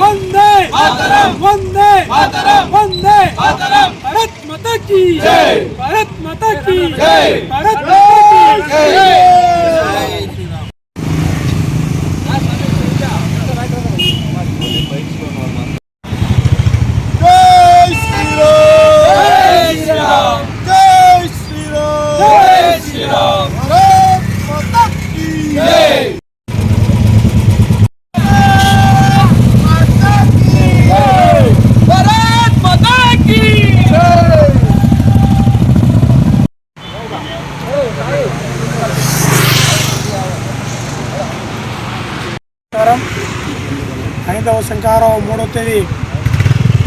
వందే వందే వందే భారత్ మాతా కీ భారత్ మాతా కీ భారత్ మాతా కీ ఐదవ శంకారం మూడవ తేదీ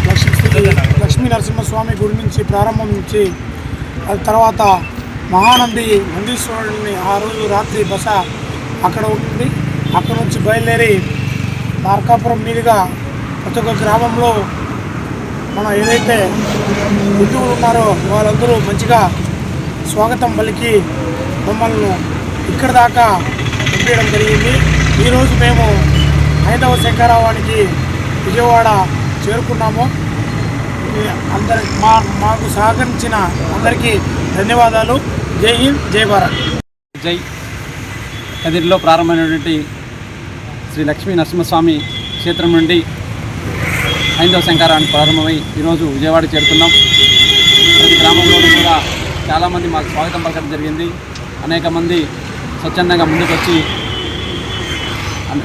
లక్ష్మీ లక్ష్మీ నరసింహస్వామి గుడి నుంచి ప్రారంభం నుంచి అది తర్వాత మహానంది నందీశ్వరుడిని ఆ రోజు రాత్రి బస అక్కడ ఉంటుంది. అక్కడ నుంచి బయలుదేరి మార్కాపురం మీదుగా ప్రతి ఒక్క గ్రామంలో మన ఏదైతే హిందువులు ఉన్నారో వాళ్ళందరూ మంచిగా స్వాగతం పలికి మమ్మల్ని ఇక్కడ దాకా పంపించడం జరిగింది. ఈరోజు మేము హైందవ శంకరావానికి విజయవాడ చేరుకున్నాము. అందరి మా మాకు సహకరించిన అందరికీ ధన్యవాదాలు. జై హింద్ జై భారత్. జై కదిరిలో ప్రారంభమైనటువంటి శ్రీ లక్ష్మీ నరసింహస్వామి క్షేత్రం నుండి హైందవ శంకారానికి ప్రారంభమై ఈరోజు విజయవాడ చేరుకున్నాం. ప్రతి గ్రామంలో కూడా చాలామంది మాకు స్వాగతం పలకడం జరిగింది. అనేక మంది స్వచ్ఛందంగా ముందుకు వచ్చి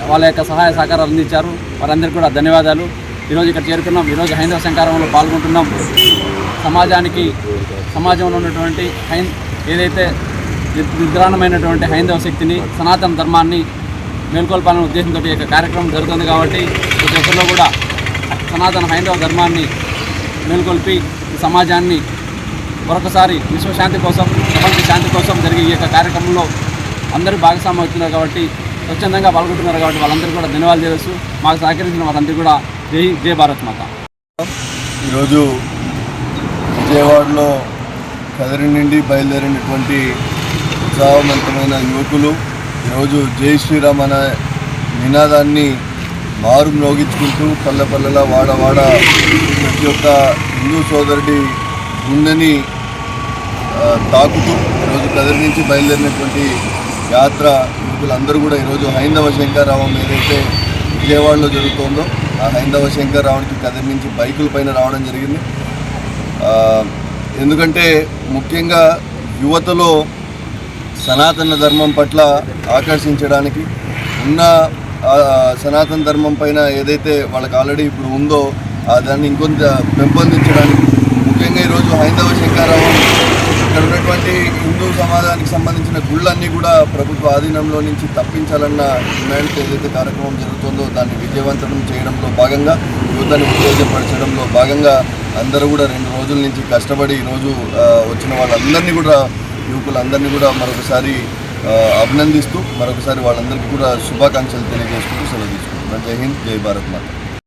వాళ్ళ యొక్క సహాయ సహకారాలు అందించారు. వారందరికీ కూడా ధన్యవాదాలు. ఈరోజు ఇక్కడ చేరుకున్నాం. ఈరోజు హైందవ సంకారంలో పాల్గొంటున్నాం. సమాజానికి సమాజంలో ఉన్నటువంటి హై ఏదైతే ని- నిద్రాణమైనటువంటి హైందవ శక్తిని సనాతన ధర్మాన్ని మేల్కొల్పాలనే ఉద్దేశంతో ఈ యొక్క కార్యక్రమం జరుగుతుంది కాబట్టి ప్రతి ఒక్కరిలో కూడా సనాతన హైందవ ధర్మాన్ని మేల్కొల్పి సమాజాన్ని మరొకసారి విశ్వశాంతి కోసం ప్రపంచ శాంతి కోసం జరిగే ఈ యొక్క కార్యక్రమంలో అందరూ భాగస్వామ్యం అవుతున్నారు కాబట్టి స్వచ్ఛందంగా పాల్గొంటున్నారు కాబట్టి వాళ్ళందరూ కూడా ధన్యవాదాలు తెలుసు మాకు సహకరించిన వారందరూ కూడా జై జై భారత్ మాత. ఈరోజు విజయవాడలో కదిరి నుండి బయలుదేరినటువంటి ఉత్సాహవంతమైన యువకులు ఈరోజు జై శ్రీరామ్ అనే నినాదాన్ని మారు మ్రోగించుకుంటూ పల్లె పల్లెల వాడ వాడ ప్రతి ఒక్క హిందూ సోదరుడి గుండెని తాకుతూ ఈరోజు కదిరి నుంచి బయలుదేరినటువంటి యాత్ర యువకులందరూ కూడా ఈరోజు హైందవ శంకరరావం ఏదైతే విజయవాడలో జరుగుతోందో ఆ హైందవ శంకరరావునికి కదిలించి నుంచి బైకుల పైన రావడం జరిగింది. ఎందుకంటే ముఖ్యంగా యువతలో సనాతన ధర్మం పట్ల ఆకర్షించడానికి ఉన్న సనాతన ధర్మం పైన ఏదైతే వాళ్ళకి ఆల్రెడీ ఇప్పుడు ఉందో ఆ దాన్ని ఇంకొంత పెంపొందించడానికి ముఖ్యంగా ఈరోజు హైందవ శంకరరావు ఇక్కడ ఉన్నటువంటి హిందూ సమాజానికి సంబంధించిన గుళ్ళన్నీ కూడా ప్రభుత్వ ఆధీనంలో నుంచి తప్పించాలన్న డిమాండ్తో ఏదైతే కార్యక్రమం జరుగుతుందో దాన్ని విజయవంతం చేయడంలో భాగంగా యువతని ఉత్తేజపరచడంలో భాగంగా అందరూ కూడా రెండు రోజుల నుంచి కష్టపడి ఈరోజు వచ్చిన వాళ్ళందరినీ కూడా యువకులందరినీ కూడా మరొకసారి అభినందిస్తూ మరొకసారి వాళ్ళందరికీ కూడా శుభాకాంక్షలు తెలియజేసుకుంటూ సెలవు తీసుకుంటున్నాను జై హింద్ జై భారత్ మాత.